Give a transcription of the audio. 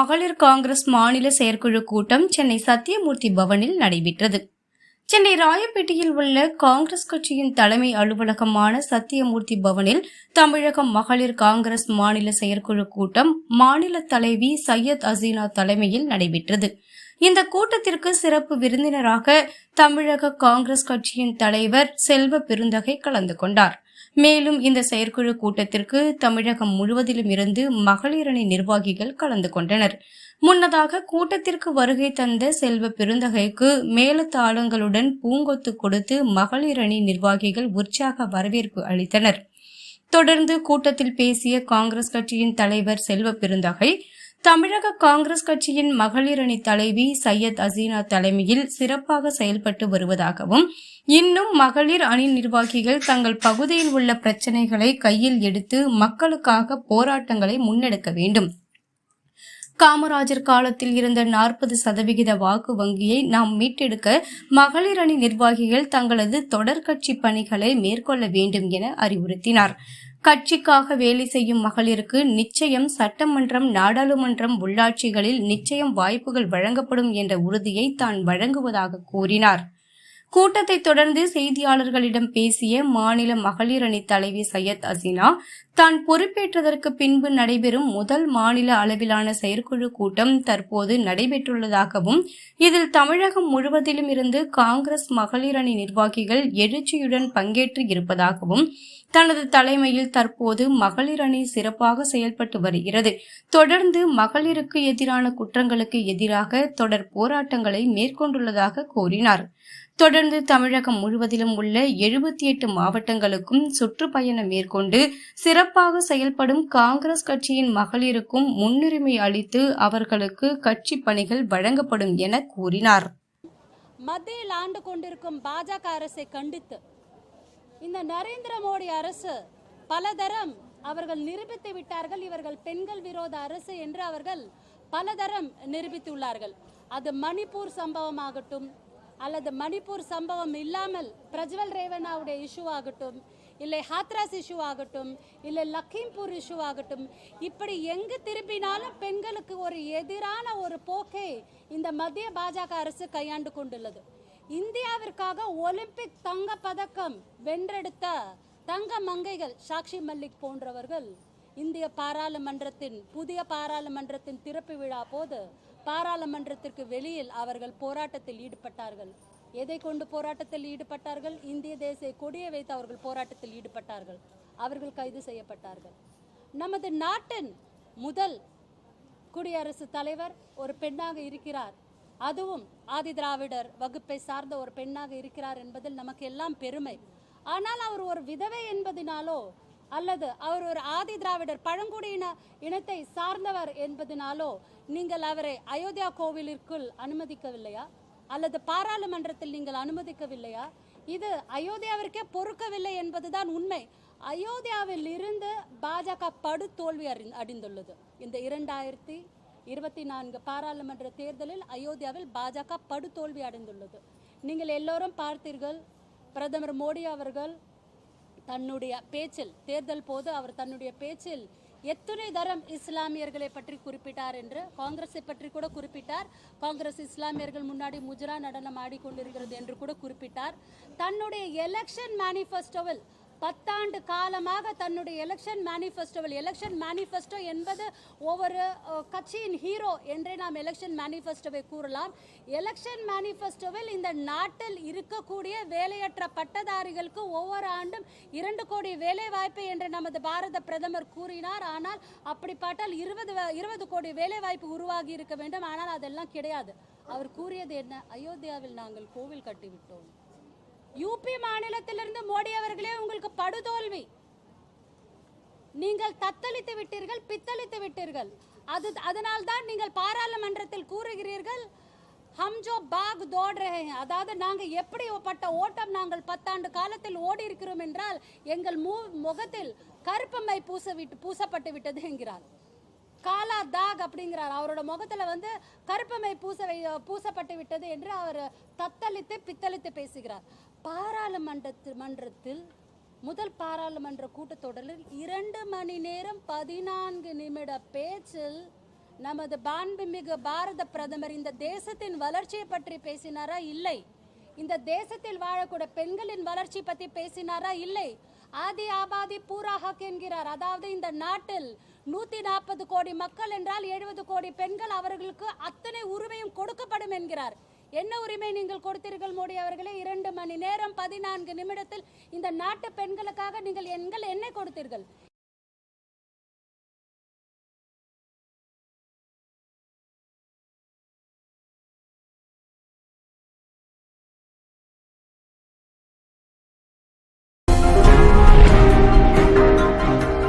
மகளிர் காங்கிரஸ் மாநில செயற்குழு கூட்டம் சென்னை சத்தியமூர்த்தி பவனில் நடைபெற்றது. சென்னை ராயப்பேட்டையில் உள்ள காங்கிரஸ் கட்சியின் தலைமை அலுவலகமான சத்தியமூர்த்தி பவனில் தமிழக மகளிர் காங்கிரஸ் மாநில செயற்குழு கூட்டம் மாநில தலைவி சையத் அசீனா தலைமையில் நடைபெற்றது. இந்த கூட்டத்திற்கு சிறப்பு விருந்தினராக தமிழக காங்கிரஸ் கட்சியின் தலைவர் செல்வ பெருந்தகை கலந்து கொண்டார். மேலும் இந்த செயற்குழு கூட்டத்திற்கு தமிழகம் முழுவதிலும் இருந்து மகளிரணி நிர்வாகிகள் கலந்து கொண்டனர். முன்னதாக கூட்டத்திற்கு வருகை தந்த செல்வ பெருந்தகைக்கு மேலத்தாளங்களுடன் பூங்கொத்து கொடுத்து மகளிரணி நிர்வாகிகள் உற்சாக வரவேற்பு அளித்தனர். தொடர்ந்து கூட்டத்தில் பேசிய காங்கிரஸ் கட்சியின் தலைவர் செல்வ பெருந்தகை தமிழக காங்கிரஸ் கட்சியின் மகளிர் அணி தலைவி சையத் அசீனா தலைமையில் சிறப்பாக செயல்பட்டு வருவதாகவும் இன்னும் மகளிர் அணி நிர்வாகிகள் தங்கள் பகுதியில் உள்ள பிரச்சனைகளை கையில் எடுத்து மக்களுக்காக போராட்டங்களை முன்னெடுக்க வேண்டும். காமராஜர் காலத்தில் இருந்த நாற்பது சதவிகித வாக்கு வங்கியை நாம் மீட்டெடுக்க மகளிர் அணி நிர்வாகிகள் தங்களது தொடர்கட்சி பணிகளை மேற்கொள்ள வேண்டும் என அறிவுறுத்தினார். கட்சிக்காக வேலை செய்யும் மகளிருக்கு நிச்சயம் சட்டமன்றம் நாடாளுமன்றம் உள்ளாட்சிகளில் நிச்சயம் வாய்ப்புகள் வழங்கப்படும் என்ற உறுதியை தான் வழங்குவதாக கூறினார். கூட்டத்தை தொடர்ந்து செய்தியாளர்களிடம் பேசிய மாநில மகளிர் அணி தலைவி சையத் அசினா தான் பொறுப்பேற்றதற்கு பின்பு நடைபெறும் முதல் மாநில அளவிலான செயற்குழு கூட்டம் தற்போது நடைபெற்றுள்ளதாகவும் இதில் தமிழகம் முழுவதிலும் இருந்து காங்கிரஸ் மகளிர் அணி நிர்வாகிகள் எழுச்சியுடன் பங்கேற்று இருப்பதாகவும் தனது தலைமையில் தற்போது மகளிர் அணி சிறப்பாக செயல்பட்டு வருகிறது. தொடர்ந்து மகளிருக்கு எதிரான குற்றங்களுக்கு எதிராக தொடர் போராட்டங்களை மேற்கொண்டுள்ளதாக கூறினார். தொடர்ந்து தமிழகம் முழுவதிலும் உள்ள எழுபத்தி எட்டு மாவட்டங்களுக்கும் சுற்றுப்பயணம் மேற்கொண்டு சிறப்பாக செயல்படும் காங்கிரஸ் கட்சியின் மகளிருக்கும் முன்னுரிமை அளித்து அவர்களுக்கு கட்சி பணிகள் வழங்கப்படும் என கூறினார். மத்தியில் ஆண்டு கொண்டிருக்கும் பாஜக அரசை கண்டித்து இந்த நரேந்திர மோடி அரசு பலதரம் அவர்கள் நிரூபித்து விட்டார்கள். இவர்கள் பெண்கள் விரோத அரசு என்று அவர்கள் பலதரம் நிரூபித்துள்ளார்கள். அது மணிப்பூர் சம்பவமாகட்டும் அல்லது மணிப்பூர் சம்பவம் இல்லாமல் பிரஜ்வல் ரேவனாவுடைய இஷ்யூ ஆகட்டும் இல்லை ஹாத்ராஸ் இஷ்யூ ஆகட்டும் இல்லை லக்கிம்பூர் இஷ்யூ ஆகட்டும் இப்படி எங்கு திரும்பினாலும் பெண்களுக்கு ஒரு எதிரான ஒரு போக்கை இந்த மத்திய பாஜக அரசு கையாண்டு கொண்டுள்ளது. இந்தியாவிற்காக ஒலிம்பிக் தங்க பதக்கம் வென்றெடுத்த தங்க மங்கைகள் சாக்ஷி மல்லிக் போன்றவர்கள் இந்திய பாராளுமன்றத்தின் புதிய பாராளுமன்றத்தின் திறப்பு விழா போது பாராளுமன்றத்திற்கு வெளியில் அவர்கள் போராட்டத்தில் ஈடுபட்டார்கள். எதை கொண்டு போராட்டத்தில் ஈடுபட்டார்கள்? இந்திய தேசிய கொடியை வைத்து அவர்கள் போராட்டத்தில் ஈடுபட்டார்கள். அவர்கள் கைது செய்யப்பட்டார்கள். நமது நாட்டின் முதல் குடியரசு தலைவர் ஒரு பெண்ணாக இருக்கிறார். அதுவும் ஆதி திராவிடர் வகுப்பை சார்ந்த ஒரு பெண்ணாக இருக்கிறார் என்பதில் நமக்கு எல்லாம் பெருமை. ஆனால் அவர் ஒரு விதவை என்பதினாலோ அல்லது அவர் ஒரு ஆதி திராவிடர் பழங்குடியின இனத்தை சார்ந்தவர் என்பதனாலோ நீங்கள் அவரை அயோத்தியா கோவிலிற்குள் அனுமதிக்கவில்லையா? அல்லது பாராளுமன்றத்தில் நீங்கள் அனுமதிக்கவில்லையா? இது அயோத்தியாவிற்கே பொறுக்கவில்லை என்பதுதான் உண்மை. அயோத்தியாவில் இருந்து பாஜக படு தோல்வி அறி- அடைந்துள்ளது. இந்த இரண்டாயிரத்தி இருபத்தி நான்கு பாராளுமன்ற தேர்தலில் அயோத்தியாவில் பாஜக படு தோல்வி அடைந்துள்ளது. நீங்கள் எல்லோரும் பார்த்தீர்கள். பிரதமர் மோடி அவர்கள் தன்னுடைய பேச்சில் தேர்தல் போது அவர் தன்னுடைய பேச்சில் எத்தனை தரம் இஸ்லாமியர்களை பற்றி குறிப்பிட்டார் என்று காங்கிரஸை பற்றி கூட குறிப்பிட்டார். காங்கிரஸ் இஸ்லாமியர்கள் முன்னாடி முஜரா நடனம் ஆடிக்கொண்டிருக்கிறது என்று கூட குறிப்பிட்டார். தன்னுடைய எலெக்ஷன் மேனிஃபெஸ்டோவில் பத்தாண்டு காலமாக தன்னுடைய எலெக்ஷன் மேனிஃபெஸ்டோவில் எலெக்ஷன் மேனிஃபெஸ்டோ என்பது ஒவ்வொரு கட்சியின் ஹீரோ என்றே நாம் எலெக்ஷன் மேனிஃபெஸ்டோவை கூறலாம். எலெக்ஷன் மேனிஃபெஸ்டோவில் இந்த நாட்டில் இருக்கக்கூடிய வேலையற்ற பட்டதாரிகளுக்கு ஒவ்வொரு ஆண்டும் இரண்டு கோடி வேலை வாய்ப்பு என்று நமது பாரத பிரதமர் கூறினார். ஆனால் அப்படி பார்த்தால் இருபது வ- இருபது கோடி வேலை வாய்ப்பு உருவாகி இருக்க வேண்டும். ஆனால் அதெல்லாம் கிடையாது. அவர் கூறியது என்ன? அயோத்தியாவில் நாங்கள் கோவில் கட்டிவிட்டோம். யூபி மாநிலத்திலிருந்து மோடி அவர்களே ஒரு தோல்வி. நீங்கள் தத்தளித்து விட்டீர்கள் பித்தளித்து விட்டீர்கள். அது அதனால்தான் நீங்கள் பாராளுமன்றத்தில் கூறுகிறீர்கள் ஹம் ஜோ பாக் தோட் ரஹே ஹை. அதாவது நாங்க எப்படிப்பட்ட ஓட்டம் நாங்கள் பத்தாண்டு காலத்தில் ஓடி இருக்கிறோம் என்றால் எங்கள் மு முகத்தில் கருப்பமை பூச விட்டு பூசப்பட்டு விட்டது என்கிறார். காலா தாக் அப்படிங்கிறார். அவரோட முகத்தில் வந்து கருப்பமை பூச பூசப்பட்டு விட்டது என்று அவர் தத்தளித்து பித்தளித்து பேசுகிறார். பாராளுமன்றத்தில் மன்றத்தில் முதல் பாராளுமன்ற கூட்டத்தொடரில் இரண்டு மணி நேரம் பதினான்கு நிமிட பேச்சில் நமது மாண்புமிகு பாரத பிரதமர் இந்த தேசத்தின் வளர்ச்சியை பற்றி பேசினாரா? இல்லை. இந்த தேசத்தில் வாழக்கூடிய பெண்களின் வளர்ச்சி பற்றி பேசினாரா? இல்லை. ஆதி ஆபாதி பூரா ஹக் என்கிறார். அதாவது இந்த நாட்டில் நூத்தி நாற்பது கோடி மக்கள் என்றால் எழுபது கோடி பெண்கள் அவர்களுக்கு அத்தனை உரிமையும் கொடுக்கப்படும் என்கிறார். என்ன உரிமை நீங்கள் கொடுத்தீர்கள் மோடி அவர்களே? இரண்டு மணி நேரம் பதினான்கு நிமிடத்தில் இந்த நாட்டு பெண்களுக்காக நீங்கள் எங்கள் என்ன கொடுத்தீர்கள்.